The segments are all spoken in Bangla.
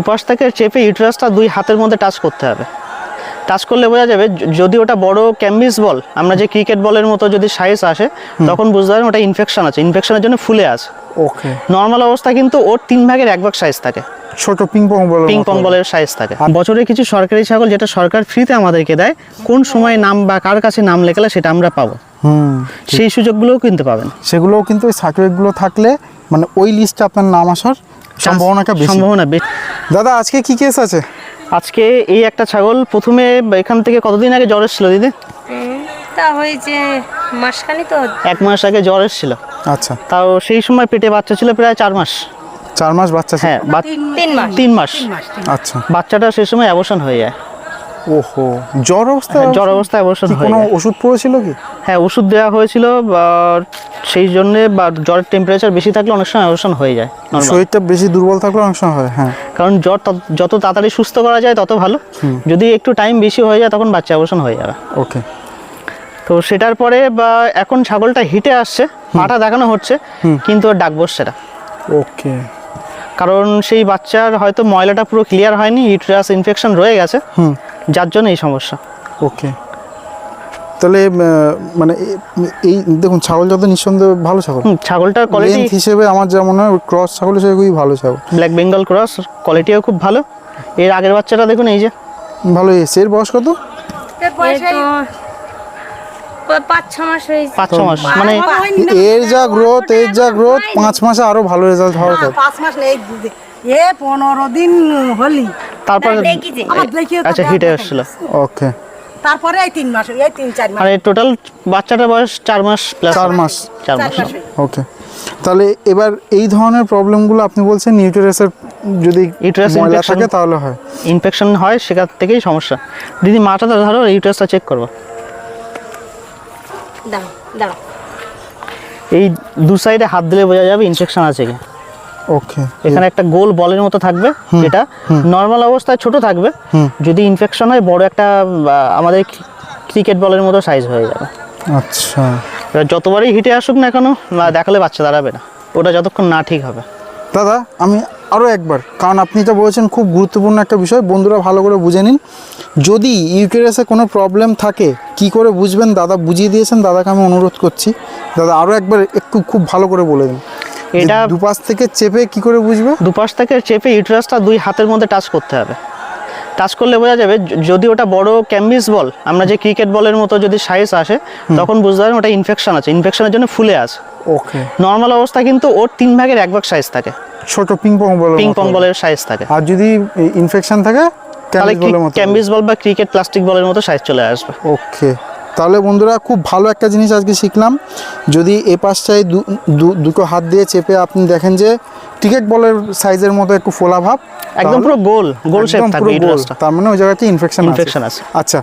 দুপাশ থেকে চেপে ইউট্রাসটা দুই হাতের মধ্যে টাচ করতে হবে। টাচ করলে বোঝা যাবে যদি ওটা বড় ক্যাম্বিস বল আমরা যে ক্রিকেট বলের মতো যদি সাইজ আসে তখন বুঝতে পারবেন ওটা ইনফেকশন আছে। ইনফেকশনের জন্য ফুলে আছে। ওকে নর্মাল অবস্থা কিন্তু ওর তিন ভাগের এক ভাগ সাইজ থাকে। ছোট ping pong ball ping pong বলের সাইজ থাকে। বছরে কিছু সরকারি ছাগল যেটা সরকার ফ্রিতে আমাদেরকে দেয় কোন সময় নাম বা কার কাছে নাম লেখালে সেটা আমরা পাবো। সেই সুযোগগুলোও কিনতে পাবেন। সেগুলোও কিন্তু ওই সার্টিফিকেটগুলো থাকলে মানে ওই লিস্টে আপনার নাম আসার সম্ভাবনাটা বেশি। সম্ভাবনা বেশি। দাদা আজকে কি কেস আছে? আজকে এই একটা ছাগল প্রথমে এখান থেকে কতদিন আগে জ্বর এসেছিল দিদি? তা হয়েছে মাসখানি তো। এক মাস আগে জ্বর এসেছিল। আচ্ছা। তাও সেই সময় পেটে বাচ্চা ছিল প্রায় চার মাস। চার মাস বাচ্চা হ্যাঁ বা- তিন মাস। তিন মাস। আচ্ছা। বাচ্চাটা সেই সময় অবসান হয়ে যায়। ওহো জ্বর অবস্থা হ্যাঁ, জ্বর অবস্থায় অবর্শন কি কোনো ওষুধ পড়েছিল কি? হ্যাঁ ওষুধ দেওয়া হয়েছিল বা সেই জন্য বা জ্বরের টেম্পারেচার বেশি থাকলে অনেক সময় অবসান হয়ে যায়। শরীরটা বেশি দুর্বল থাকলে অনেক সময় হয় হ্যাঁ। কারণ জ্বর যত তাড়াতাড়ি সুস্থ করা যায় তত ভালো। যদি একটু টাইম বেশি হয়ে যায় তখন বাচ্চা অবসান হয়ে যাবে। ওকে। তো সেটার পরে বা এখন ছাগলটা হিটে আসছে পাটা দেখানো হচ্ছে কিন্তু ডাক বসছে না ওকে। কারণ সেই বাচ্চার হয়তো ময়লাটা পুরো ক্লিয়ার হয়নি ইউট্রাস ইনফেকশন রয়ে গেছে। হুম। যার জন্য এই সমস্যা। ওকে। তাহলে মানে এই দেখুন ছাগল যত নিঃসন্দেহে ভালো ছাগল। ছাগলটার কোয়ালিটি হিসেবে আমার যেমন হয় ক্রস ছাগল হিসেবে খুবই ভালো ছাগল। ব্ল্যাক বেঙ্গল ক্রস কোয়ালিটিও খুব ভালো। এর আগের বাচ্চাটা দেখুন এই যে। ভালো এসছে এর বয়স কত? পাঁচ ছ মাস পাঁচ ছ মাস মানে এর যা গ্রোথ এর যা গ্রোথ পাঁচ মাসে আরও ভালো রেজাল্ট হওয়ার কথা। পাঁচ মাস নেই। এ পনেরো দিন হলি। তারপর আচ্ছা হিটে দেখাই। ওকে। তারপরে এই তিন মাস এই তিন চার মাস। আর টোটাল বাচ্চাটার বয়স চার মাস প্লাস চার মাস। চার মাস। ওকে। তাহলে এবার এই ধরনের প্রবলেমগুলো আপনি বলছেন নিউট্রাসের যদি Uterus ময়লা থাকে তাহলে হয়। ইনফেকশন হয় সেখান থেকেই সমস্যা। দিদি মাটা ধরো ইউটাসটা চেক করব। দাঁড়াও দাঁড়াও এই দু সাইডে হাত দিলে বোঝা যাবে ইনফেকশন আছে কি ওকে এখানে একটা গোল বলের মতো থাকবে যেটা নর্মাল অবস্থায় ছোট থাকবে যদি ইনফেকশন হয় বড় একটা আমাদের ক্রিকেট বলের মতো সাইজ হয়ে যাবে। আচ্ছা। এবার যতবারই হিটে আসুক না কেন দেখালে বাচ্চা দাঁড়াবে না। ওটা যতক্ষণ না ঠিক হবে। দাদা আমি আরও একবার কারণ আপনি এটা বলেছেন খুব গুরুত্বপূর্ণ একটা বিষয় বন্ধুরা ভালো করে বুঝে নিন। যদি ইউটেরাসে কোনো প্রবলেম থাকে কি করে বুঝবেন? দাদা বুঝিয়ে দিয়েছেন দাদাকে আমি অনুরোধ করছি। দাদা আরও একবার একটু খুব ভালো করে বলে দিন। এটা- দুপাশ থেকে চেপে কি করে বুঝবে? দুপাশ থেকে চেপে ইউট্রাসটা দুই হাতের মধ্যে টাচ করতে হবে। টাচ করলে বোঝা যাবে যদি ওটা বড় ক্যাম্বিস বল আমরা যে ক্রিকেট বলের মতো যদি সাইজ আসে তখন বুঝতে পারবেন ওটা ইনফেকশন আছে। ইনফেকশনের জন্য ফুলে আছে। ওকে। নর্মাল অবস্থা কিন্তু ওর তিন ভাগের এক ভাগ সাইজ থাকে। ছোট ping pong ball ping pong বলের সাইজ থাকে। আর যদি ইনফেকশন থাকে তাহলে ক্যাম্বিস বল বা ক্রিকেট প্লাস্টিক বলের মতো সাইজ চলে আসবে। ওকে। তাহলে বন্ধুরা খুব ভালো একটা জিনিস আজকে শিখলাম। যদি এ পাশটায় দুটো হাত দিয়ে চেপে আপনি দেখেন যে ক্রিকেট বলের সাইজের মতো একটু ফোলা ভাব একদম পুরো গোল গোল শেপ থাকবে। তার মানে ওই জায়গাতে ইনফেকশন Infection আছে। আচ্ছা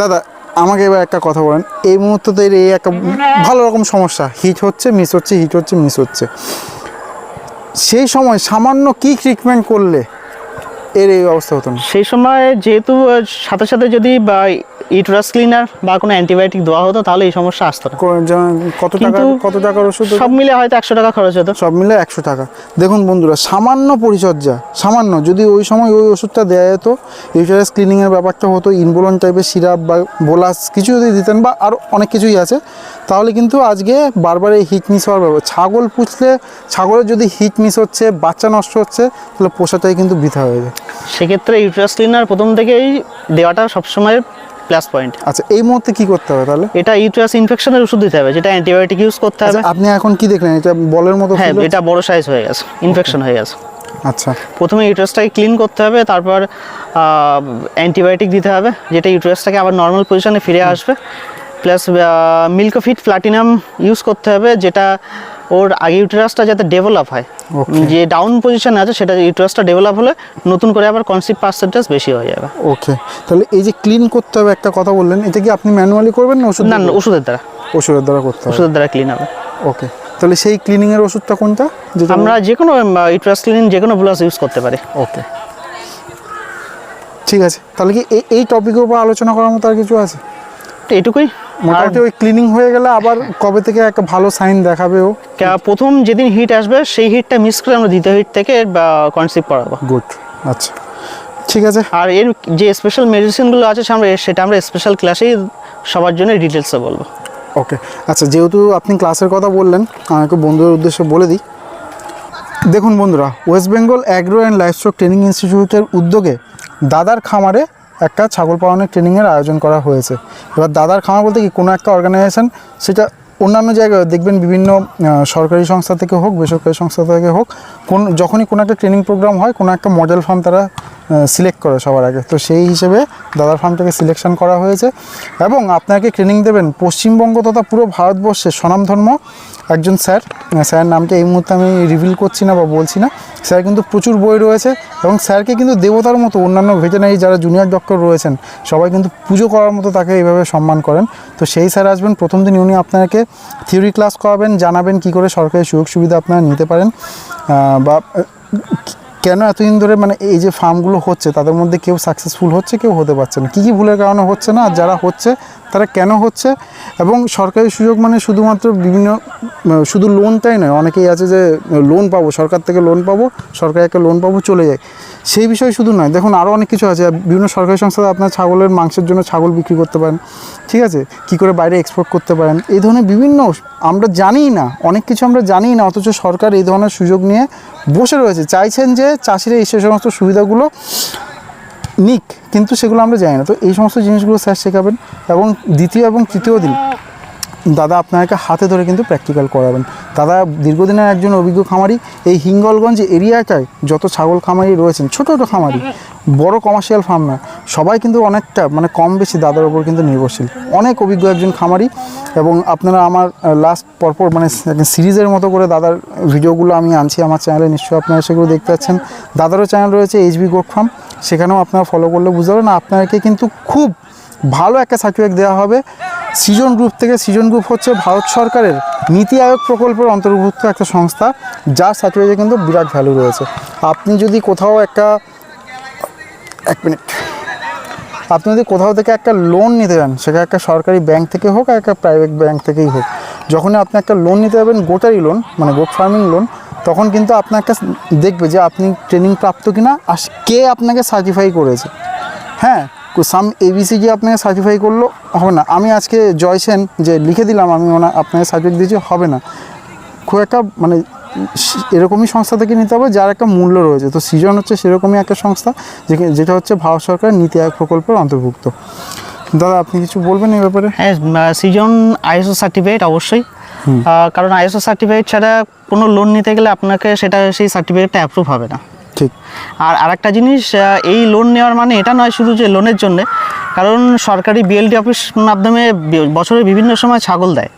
দাদা আমাকে এবার একটা কথা বলেন। এই মুহূর্তে তো এর এই একটা ভালো রকম সমস্যা হিট হচ্ছে মিস হচ্ছে হিট হচ্ছে মিস হচ্ছে। সেই সময় সামান্য কি ট্রিটমেন্ট করলে এর এই অবস্থা হতো না? সেই সময় যেহেতু সাথে সাথে যদি বা ইউট্রাস ক্লিনার বা কোনো অ্যান্টিবায়োটিক দেওয়া হতো তাহলে এই সমস্যা আসতো না। কত টাকা কত টাকার ওষুধ সব মিলে হয়তো একশো টাকা খরচ হতো। সব মিলে একশো টাকা। দেখুন বন্ধুরা সামান্য পরিচর্যা সামান্য যদি ওই সময় ওই ওষুধটা দেওয়া যেত ইউটারাস ক্লিনিংয়ের ব্যাপারটা হতো ইনবোলন টাইপের সিরাপ বা বোলাস কিছু যদি দিতেন বা আরও অনেক কিছুই আছে তাহলে কিন্তু আজকে বারবার এই হিট মিস হওয়ার ব্যাপার। ছাগল পুষলে ছাগলের যদি হিট মিস হচ্ছে বাচ্চা নষ্ট হচ্ছে তাহলে পোষাটাই কিন্তু বৃথা হয়ে যায়। সেক্ষেত্রে ইউট্রাস ক্লিনার প্রথম থেকেই দেওয়াটা সবসময় প্লাস পয়েন্ট আচ্ছা এই মুহূর্তে কি করতে হবে তাহলে? এটা ইউট্রাস ইনফেকশনের ওষুধ দিতে হবে যেটা অ্যান্টিবায়োটিক ইউজ করতে হবে। আচ্ছা, আপনি এখন কি দেখলেন? এটা বলের মতো হ্যাঁ এটা বড় সাইজ হয়ে গেছে ইনফেকশন হয়ে গেছে। আচ্ছা। প্রথমে ইউট্রাসটাকে ক্লিন করতে হবে তারপর অ্যান্টিবায়োটিক দিতে হবে যেটা ইউট্রাসটাকে আবার নর্মাল পজিশনে ফিরে আসবে। প্লাস মিল্কোফিট প্লাটিনাম ইউজ করতে হবে যেটা ওর আগে ইউট্রাসটা যাতে ডেভেলপ হয়. যে ডাউন পজিশনে আছে সেটা ইউট্রাসটা ডেভেলপ হলে নতুন করে আবার কনসিভ পার্সেন্টেজ বেশি হয়ে যাবে। ওকে তাহলে এই যে ক্লিন করতে হবে একটা কথা বললেন এটা কি আপনি ম্যানুয়ালি করবেন না ওষুধ না না ওষুধের দ্বারা। ওষুধের দ্বারা করতে হবে। ওষুধের দ্বারা ক্লিন হবে। ওকে তাহলে সেই ক্লিনিং এর ওষুধটা কোনটা? আমরা যে কোনো ইউট্রাস ক্লিন যে কোনো ব্লাস ইউজ করতে পারি। ওকে ঠিক আছে। তাহলে কি এই টপিকের উপর আলোচনা করার মতো আর কিছু আছে? আর মোটামুটি ওই ক্লিনিং হয়ে গেলে আবার কবে থেকে একটা ভালো সাইন দেখাবে ও। প্রথম যেদিন হিট আসবে সেই হিটটা মিস করে আমরা দ্বিতীয় হিট থেকে কনসিভ করাবো। গুড আচ্ছা। ঠিক আছে। আর এর যে স্পেশাল মেডিসিনগুলো আছে আমরা সেটা আমরা স্পেশাল ক্লাসেই সবার জন্য ডিটেলসে বলব। ওকে আচ্ছা যেহেতু আপনি ক্লাসের কথা বললেন আমাকে বন্ধুদের উদ্দেশ্যে বলে দিই। দেখুন বন্ধুরা West Bengal agro and livestock training ইনস্টিটিউটের উদ্যোগে দাদার খামারে একটা ছাগল পালনের ট্রেনিংয়ের আয়োজন করা হয়েছে। এবার দাদার খামার বলতে কি কোনো একটা অর্গানাইজেশন সেটা অন্যান্য জায়গায় দেখবেন বিভিন্ন সরকারি সংস্থা থেকে হোক, বেসরকারি সংস্থা থেকে হোক, কোন যখনই কোনো একটা ট্রেনিং প্রোগ্রাম হয়, কোনো একটা মডেল ফার্ম তারা সিলেক্ট করে সবার আগে। তো সেই হিসেবে দাদার ফার্মটাকে সিলেকশন করা হয়েছে এবং আপনাকে ট্রেনিং দেবেন পশ্চিমবঙ্গ তথা পুরো ভারতবর্ষের স্বনামধর্ম একজন স্যার স্যারের নামটা এই মুহূর্তে আমি রিভিল করছি না বা বলছি না। স্যার কিন্তু প্রচুর বই রয়েছে এবং স্যারকে কিন্তু দেবতার মতো অন্যান্য ভেটেনারি যারা জুনিয়র ডক্টর রয়েছেন, সবাই কিন্তু পুজো করার মতো তাকে এইভাবে সম্মান করেন। তো সেই স্যার আসবেন, প্রথম দিন উনি আপনাকে থিওরি ক্লাস করাবেন, জানাবেন কি করে সরকারি সুযোগ সুবিধা আপনারা নিতে পারেন। বা কেন এতদিন ধরে মানে এই যে ফার্মগুলো হচ্ছে, তাদের মধ্যে কেউ সাকসেসফুল হচ্ছে, কেউ হতে পারছে না? কী কী ভুলের কারণে হচ্ছে না? আর যারা হচ্ছে তারা কেন হচ্ছে? এবং সরকারি সুযোগ মানে শুধুমাত্র বিভিন্ন শুধু লোনটাই নয়, অনেকেই আছে যে লোন পাবো, সরকার থেকে লোন পাবো, সরকার একটা লোন পাবো, চলে যায়। সেই বিষয় শুধু নয়, দেখুন আরও অনেক কিছু আছে। বিভিন্ন সরকারি সংস্থা আপনার ছাগলের মাংসের জন্য ছাগল বিক্রি করতে পারেন, ঠিক আছে? কি করে বাইরে এক্সপোর্ট করতে পারেন? এই ধরনের বিভিন্ন আমরা জানিই না, অনেক কিছু আমরা জানিই না, অথচ সরকার এই ধরনের সুযোগ নিয়ে বসে রয়েছে। চাইছেন যে চাষিরা এই সে সমস্ত সুবিধাগুলো নিক, কিন্তু সেগুলো আমরা জানি না। তো এই সমস্ত জিনিসগুলো স্যার শেখাবেন এবং দ্বিতীয় এবং তৃতীয় দিন দাদা আপনাকে হাতে ধরে কিন্তু প্র্যাকটিক্যাল করাবেন। দাদা দীর্ঘদিনের একজন অভিজ্ঞ খামারি, এই হিঙ্গলগঞ্জ এরিয়াটায় যত ছাগল খামারি রয়েছেন, ছোট, ছোটো খামারি, বড় কমার্শিয়াল ফার্ম না, সবাই কিন্তু অনেকটা মানে কম বেশি দাদার ওপর কিন্তু নির্ভরশীল। অনেক অভিজ্ঞ একজন খামারি এবং আপনারা আমার লাস্ট পরপর মানে সিরিজের মতো করে দাদার ভিডিওগুলো আমি আনছি আমার চ্যানেলে নিশ্চয়ই আপনারা সেগুলো দেখতে পাচ্ছেন। দাদারও চ্যানেল রয়েছে এইচবি গোট ফার্ম সেখানেও আপনারা ফলো করলে বুঝতে পারবেন। আপনাকে কিন্তু খুব ভালো একটা সার্টিফিকেট দেওয়া হবে। সিজন গ্রুপ থেকে সিজন গ্রুপ হচ্ছে ভারত সরকারের নীতি আয়োগ প্রকল্পের অন্তর্ভুক্ত একটা সংস্থা। যার সার্টিফিকেটে কিন্তু বিরাট ভ্যালু রয়েছে। আপনি যদি কোথাও একটা, এক মিনিট আপনি যদি কোথাও থেকে একটা লোন নিতে যান, সেটা একটা সরকারি ব্যাংক থেকে হোক আর একটা প্রাইভেট ব্যাংক থেকেই হোক, যখনই আপনি একটা লোন নিতে যাবেন, গোটারি লোন মানে গোট ফার্মিং লোন তখন কিন্তু আপনাকে দেখবে যে আপনি ট্রেনিং প্রাপ্ত কিনা আর কে আপনাকে সার্টিফাই করেছে। হ্যাঁ সাম এবিসি গিয়ে আপনাকে সার্টিফাই করল, হবে না। আমি আজকে জয় সেন যে লিখে দিলাম, আমি ওনা, আপনাকে সার্টিফিকেট দিয়েছি, হবে না। খুব একটা মানে এরকমই সংস্থা থেকে নিতে হবে, যার একটা মূল্য রয়েছে। তো সৃজন হচ্ছে সেরকমই একটা সংস্থা যেটা হচ্ছে ভারত সরকার নীতি আয়োগ প্রকল্পের অন্তর্ভুক্ত। দাদা, আপনি কিছু বলবেন এই ব্যাপারে? হ্যাঁ সিজন আইএসও সার্টিফিকেট অবশ্যই। কারণ আইএসও সার্টিফিকেট ছাড়া কোনো লোন নিতে গেলে আপনাকে সেটা সেই সার্টিফিকেটটা অ্যাপ্রুভ হবে না। ঠিক। আর আরেকটা জিনিস এই লোন নেওয়ার মানে এটা নয় শুধু যে লোনের জন্য কারণ সরকারি বিএলডি অফিস মাধ্যমে বছরের বিভিন্ন সময় ছাগল দেয়।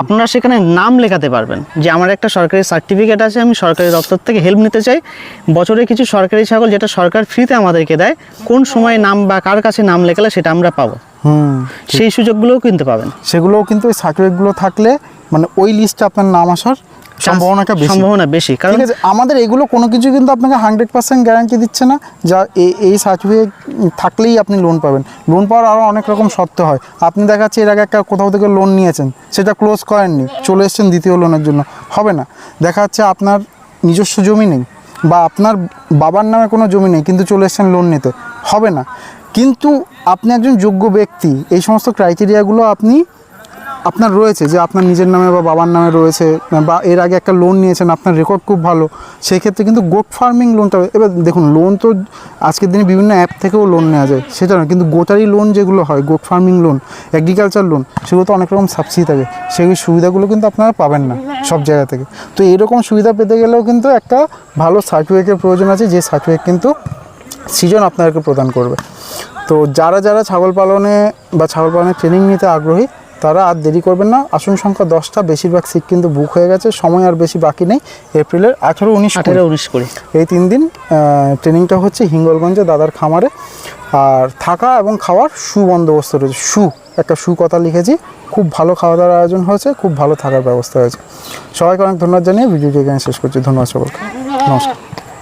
আপনারা সেখানে নাম লেখাতে পারবেন যে আমার একটা সরকারি সার্টিফিকেট আছে আমি সরকারি দপ্তর থেকে হেল্প নিতে চাই। বছরে কিছু সরকারি ছাগল যেটা সরকার ফ্রিতে আমাদেরকে দেয় কোন সময় নাম বা কার কাছে নাম লেখালে সেটা আমরা পাবো। হুম সেই সুযোগগুলোও কিনতে পাবেন। সেগুলোও কিন্তু ওই সার্টিফিকেটগুলো থাকলে মানে ওই লিস্টে আপনার নাম আসার সম্ভাবনাটা বেশি। সম্ভাবনা বেশি কারণ ঠিক আছে আমাদের এগুলো কোনো কিছু কিন্তু আপনাকে হান্ড্রেড পার্সেন্ট গ্যারান্টি দিচ্ছে না যা এই- এই সার্টিফিকেট থাকলেই আপনি লোন পাবেন। লোন পাওয়ার আরও অনেক রকম শর্ত হয়। আপনি দেখাচ্ছে এর আগে একটা কোথাও থেকে লোন নিয়েছেন সেটা ক্লোজ করেননি চলে এসেছেন দ্বিতীয় লোনের জন্য। হবে না। দেখা যাচ্ছে আপনার নিজস্ব জমি নেই বা আপনার বাবার নামে কোনো জমি নেই কিন্তু চলে এসেছেন লোন নিতে। হবে না। কিন্তু আপনি একজন যোগ্য ব্যক্তি এই সমস্ত ক্রাইটেরিয়াগুলো আপনি আপনার রয়েছে, যে আপনার নিজের নামে বা বাবার নামে রয়েছে, বা এর আগে একটা লোন নিয়েছেন, আপনার রেকর্ড খুব ভালো, সেক্ষেত্রে কিন্তু গোট ফার্মিং লোনটা এবার দেখুন লোন তো আজকের দিনে বিভিন্ন অ্যাপ থেকেও লোন নেওয়া যায়, সেটা না কিন্তু গোটারি লোন যেগুলো হয় goat farming loan agriculture loan সেগুলো তো অনেক রকম সাবসিডি থাকে, সেই সুবিধাগুলো কিন্তু আপনারা পাবেন না সব জায়গা থেকে। তো এরকম সুবিধা পেতে গেলেও কিন্তু একটা ভালো সার্টিফিকেটের প্রয়োজন আছে, যে সার্টিফিকেট কিন্তু সৃজন আপনাদেরকে প্রদান করবে। তো যারা যারা ছাগল পালনে বা ছাগল পালনের ট্রেনিং নিতে আগ্রহী তারা আর দেরি করবেন না। আসন সংখ্যা দশটা বেশিরভাগ সিট কিন্তু বুক হয়ে গেছে। সময় আর বেশি বাকি নেই। এপ্রিলের আঠেরো উনিশ। আঠেরো উনিশ করে এই তিন দিন ট্রেনিংটা হচ্ছে হিঙ্গলগঞ্জে দাদার খামারে। আর থাকা এবং খাওয়ার সুবন্দোবস্ত রয়েছে। সু একটা সু কথা লিখেছি। খুব ভালো খাওয়া দাওয়ার আয়োজন হয়েছে খুব ভালো থাকার ব্যবস্থা হয়েছে। সবাইকে অনেক ধন্যবাদ জানিয়ে ভিডিওটি এখানে শেষ করছি। ধন্যবাদ সকলকে। নমস্কার।